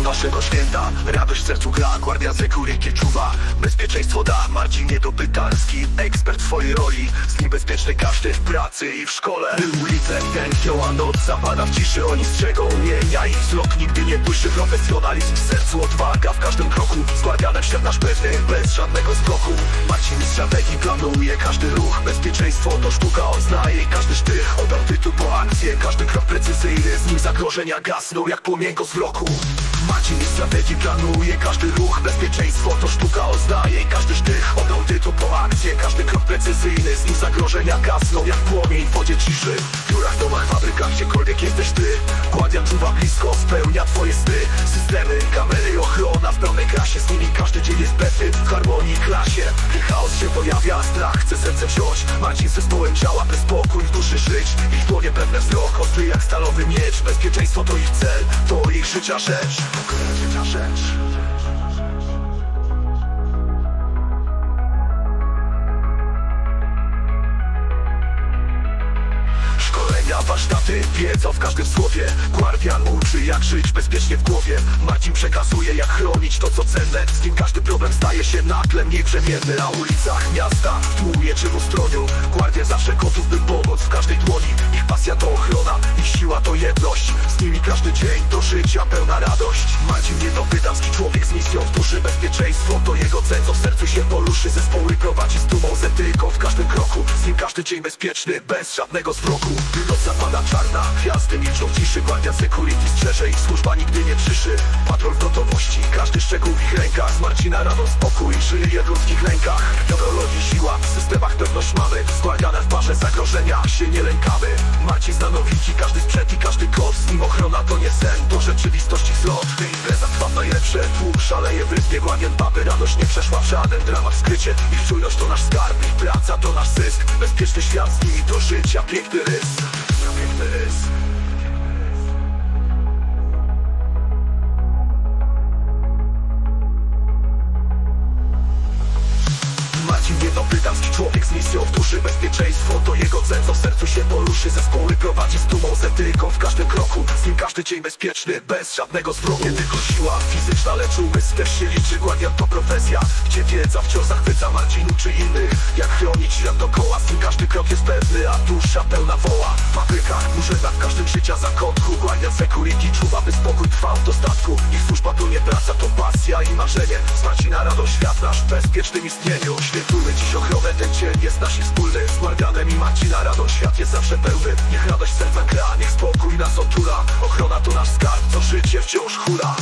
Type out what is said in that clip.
dniu naszego święta. Radość w sercu gra, Guardia Security czuwa Bezpieczeństwo da, Marcin Niedopytalski Ekspert w swojej roli, z nim każdy w pracy i w szkole. By ulice tętnią, a noc zapada w ciszy. Oni strzegą mienia ich wzrok nigdy nie błyszy Profesjonalizm. W sercu, odwaga w każdym kroku. Z Guardianem świat nasz pewny, bez żadnego skroku Marcin z każdy ruch. Bezpieczeństwo to sztuka, on zna jej każdy sztych. Oddał tytuł po akcję, każdy krok precyzyjny. Z nim zagrożenia gasną jak płomienko z roku Marcin z strategii planuje każdy ruch. Bezpieczeństwo to sztuka, on zna jej każdy sztych. Oddał tytuł po akcję, każdy krok precyzyjny. Z nim zagrożenia gasną jak płomień w wodzie ciszy. W biurach, domach, fabrykach, gdziekolwiek jesteś ty. Guardian czuwa blisko, spełnia twoje sny. Systemy, kamery, w pełnej krasie Z nimi każdy dzień jest pewny w harmonii klasie. Chaos się pojawia, strach chce serce wziąć. Marcin z zespołem działa, by spokój w duszy żyć. Ich dłonie pewne wzrok, ostry jak stalowy miecz. Bezpieczeństwo to ich cel, to ich życia rzecz. Życia rzecz Warsztaty, wiedza w każdym słowie. Guardian uczy jak żyć bezpiecznie w głowie. Marcin przekazuje jak chronić to co cenne. Z nim każdy problem staje się nagle mniej brzemienny Na ulicach miasta, w tłumie czy w ustroniu Guardian zawsze gotów by pomóc w każdej dłoni. Ich pasja to ochrona, ich siła to jedność. Z nimi każdy dzień to życia pełna radość. Marcin niedopytamski człowiek z misją w duszy Bezpieczeństwo to jego cel, co w sercu się poruszy. Zespoły prowadzi z każdy dzień bezpieczny, bez żadnego zwroku noc zapada czarna, gwiazdy milczą ciszy Guardian Security strzeże ich służba nigdy nie przyszy. Patrol w gotowości, każdy szczegół w ich rękach. Z Marcina radość, spokój, żyje w ludzkich rękach Neurologii siła, w systemach pewność mamy. Guardianem w parze zagrożenia się nie lękamy. Marcin znanowiki, każdy sprzęt i każdy kod. Z nim ochrona to nie sen, to rzeczywistość radość nie przeszła w żaden dramat skrycie. Ich czujność to nasz skarb, ich praca to nasz zysk. Bezpieczny świat z nimi do życia, piękny rys. Piękny rys. Człowiek z misją w duszy Bezpieczeństwo. To jego cel, co w sercu się poruszy. Zespoły prowadzi z dumą, z etyką. W każdym kroku Z nim każdy dzień bezpieczny, bez żadnego zwrotu. Nie tylko siła fizyczna, lecz umysł też się liczy. Guardian to profesja, gdzie wiedza wciąż zachwyca Marcin uczy innych, jak chronić świat dookoła Z nim każdy krok jest pewny, a dusza pełna woła. W fabrykach, murzynach, w każdym życia zakątku. Guardian Security czuwa, by spokój trwał w dostatku Ich służba to nie praca, to pasja i marzenie. Z Marcina radość świat nasz w bezpiecznym istnieniu. Świętujmy dziś ochronę, ten dzień jest nasz wspólny Z Guardianem i Marcina radość świat jest zawsze pełny. Niech radość serca Ochrona to nasz skarb, co życie wciąż hula